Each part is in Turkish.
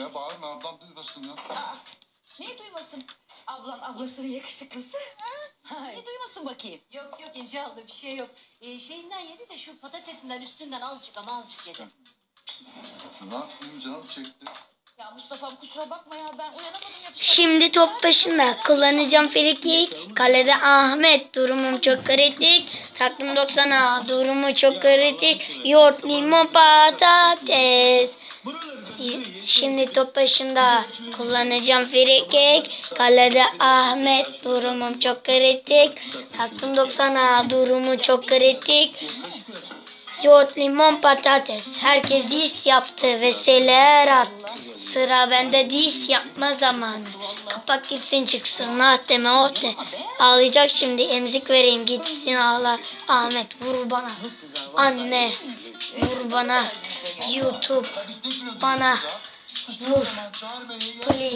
Ya bağırma ablam duymasın ya. Aa, niye duymasın? Ablan ablasının yakışıklısı. Ha? Niye duymasın bakayım? Yok yok İnce abla bir şey yok. Ee, şeyinden yedi de şu patatesinden üstünden azıcık ama azıcık yedi. Ne yapayım canım çekti. Ya Mustafa'm kusura bakma ya ben uyanamadım yapacak. Şimdi top başında kullanacağım friki. Kalede Ahmet durumum çok kritik. Taktım 90'a durumu çok kritik. Yoğurt, limon, patates. Şimdi top başında kullanacağım friki. Kalede Ahmet durumum çok kritik. Taktım 90'a durumu çok kritik. Yoğurt, limon, patates. Herkes dis yaptı ve şeyler attı. Sıra bende dis yapma zamanı. Kapak girsin çıksın ah deme oh de. Ağlayacak şimdi emzik vereyim gitsin ağlar. Ahmet vur bana. Anne vur bana. YouTube Bana? Vur.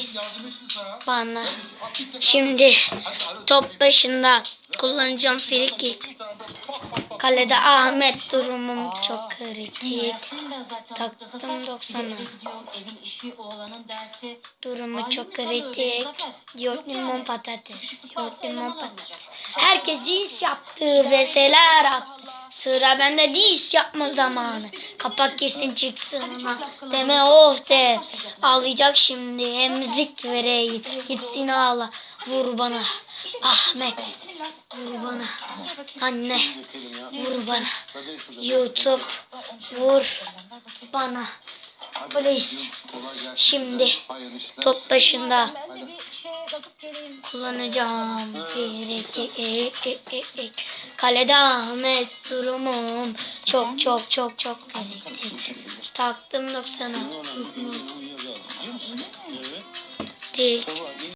Sana. bana. Şimdi top başında kullanacağım friki. Bir tane de pak, pak, pak. Kalede Ahmet durumum çok kritik. Taktım Zafer. Bir de 90'a. eve gidiyorum evin işi oğlanın dersi. Durumu Halimiz çok kritik. Yok limon patates. Varsa limon patates. Herkes dis yaptı ve seler attı. Sıra bende dis yapma zamanı. Kapak kesin çıksın ama deme oh de. Ağlayacak şimdi emzik vereyim. Gitsin ağla vur bana. Ahmet vur bana. Anne vur bana. YouTube vur bana. Gelsin. Şimdi top başında bakıp geleyim. kullanacağım friki. E, e, e. Kalede Ahmet durumum çok çok çok çok kritik. Taktım 90'a. Dik